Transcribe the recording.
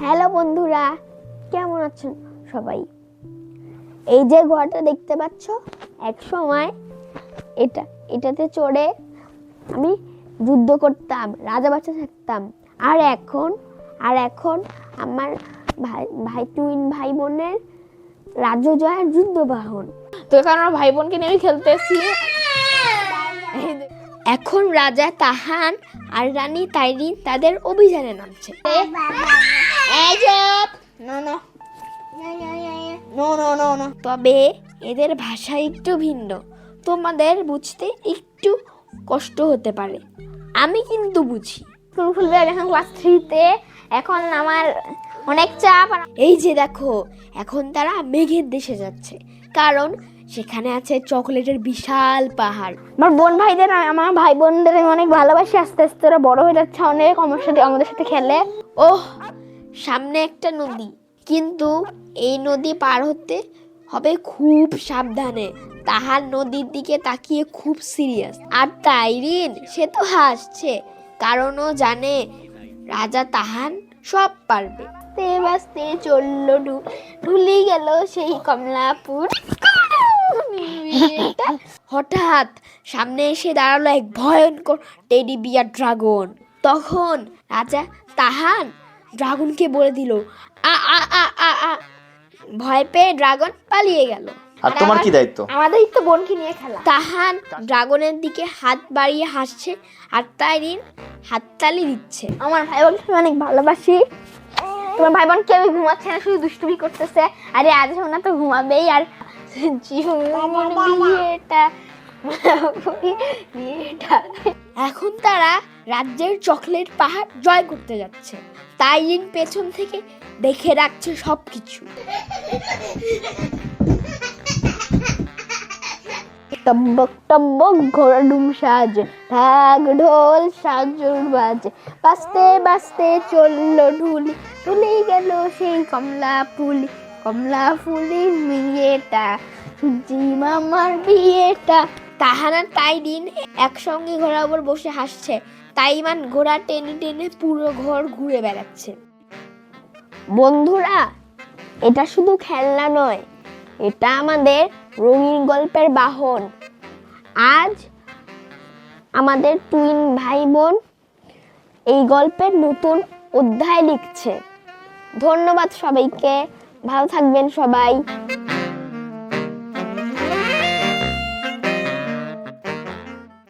Hello বন্ধুরা কেমন আছেন সবাই? এই যে ঘরটা দেখতে পাচ্ছ এক সময় এটা এটাতে চড়ে আমি যুদ্ধ করতাম রাজা বাচ্চা থাকতাম। আর এখন আর এখন আমার ভাই ভাই টুইন ভাই বোনের রাজ্য জয়ের যুদ্ধ বাহন। তো কারণ আমার ভাই বোনকে নিয়ে আমি খেলতেছি এখন রাজা তাহান আর রানী তাইরিন তাদের অভিযানে নামছে। চুপ no no no no no no তবে এদের ভাষা একটু ভিন্ন। তোমাদের বুঝতে একটু কষ্ট হতে পারে। আমি কিন্তু বুঝি। স্কুল খুলবে এখন ক্লাস থ্রিতে এখন আমার অনেক চাপ এই যে দেখো এখন তারা মেঘের দেশে যাচ্ছে। কারণ সেখানে আছে চকলেটের বিশাল পাহাড়। আমার বোন ভাইদের আমার ভাই বোনদের অনেক ভালোবাসি। আস্তে আস্তে ওরা বড় হয়ে যাচ্ছে অনেক। আমার সাথে আমাদের সাথে খেলে। ওহ সামনে একটা নদী। কিন্তু এই নদী পার হতে হবে খুব সাবধানে। তাহার নদীর দিকে তাকিয়ে খুব সিরিয়াস। আর তাই তাইরিন সে তো হাসছে। কারণ ও জানে, রাজা তাহান সব পারবে। বাঁচতে বাঁচতে চলল ঢুলি গেল সেই কমলাপুর হঠাৎ সামনে এসে দাঁড়াল এক ভয়ঙ্কর টেডি বিয়ার ড্রাগন। তখন রাজা তাহান ড্রাগনকে বলে দিল। আ আ আ আ আ। ভয় পেয়ে ড্রাগন পালিয়ে গেল। আর তোমার কি দায়িত্ব? আমাদেরই তো বোনকে নিয়ে খেলা। তাহান ড্রাগনের দিকে হাত বাড়িয়ে হাসছে আর তাইরিন হাততালি দিচ্ছে। আমার ভাই বোনকে অনেক ভালোবাসি। তোমার ভাই বোন কেউ ঘুমাচ্ছে না শুধু দুষ্টুমি করতেছে। আরে আজ সোনা তো ঘুমাবেই আর বিয়েটা এখন তারা রাজ্যের চকলেট পাহাড় জয় করতে যাচ্ছে। তাইরিন পেছন থেকে দেখে রাখছে সব কিছু টম্বক টম্বক, ঘোড়া ডুম সাজে, ঢাক, ঢোল সাজুর বাজে। বাজতে বাজতে চলল ঢুলি ঢুলি গেল সেই কমলা ফুলি, কমলা ফুলির বিয়েটা সুজি মামার বিয়েটা। তাহানা তাইরিন একসঙ্গে ঘোড়ার উপর বসে হাসছে। তাইমান ঘোড়া টেনে টেনে পুরো ঘর ঘুরে বেড়াচ্ছে। বন্ধুরা, এটা শুধু খেলনা নয়, এটা আমাদের রঙিন গল্পের বাহন। আজ আমাদের টুইন ভাই বোন এই গল্পের নতুন অধ্যায় লিখছে। ধন্যবাদ সবাইকে, ভালো থাকবেন সবাই।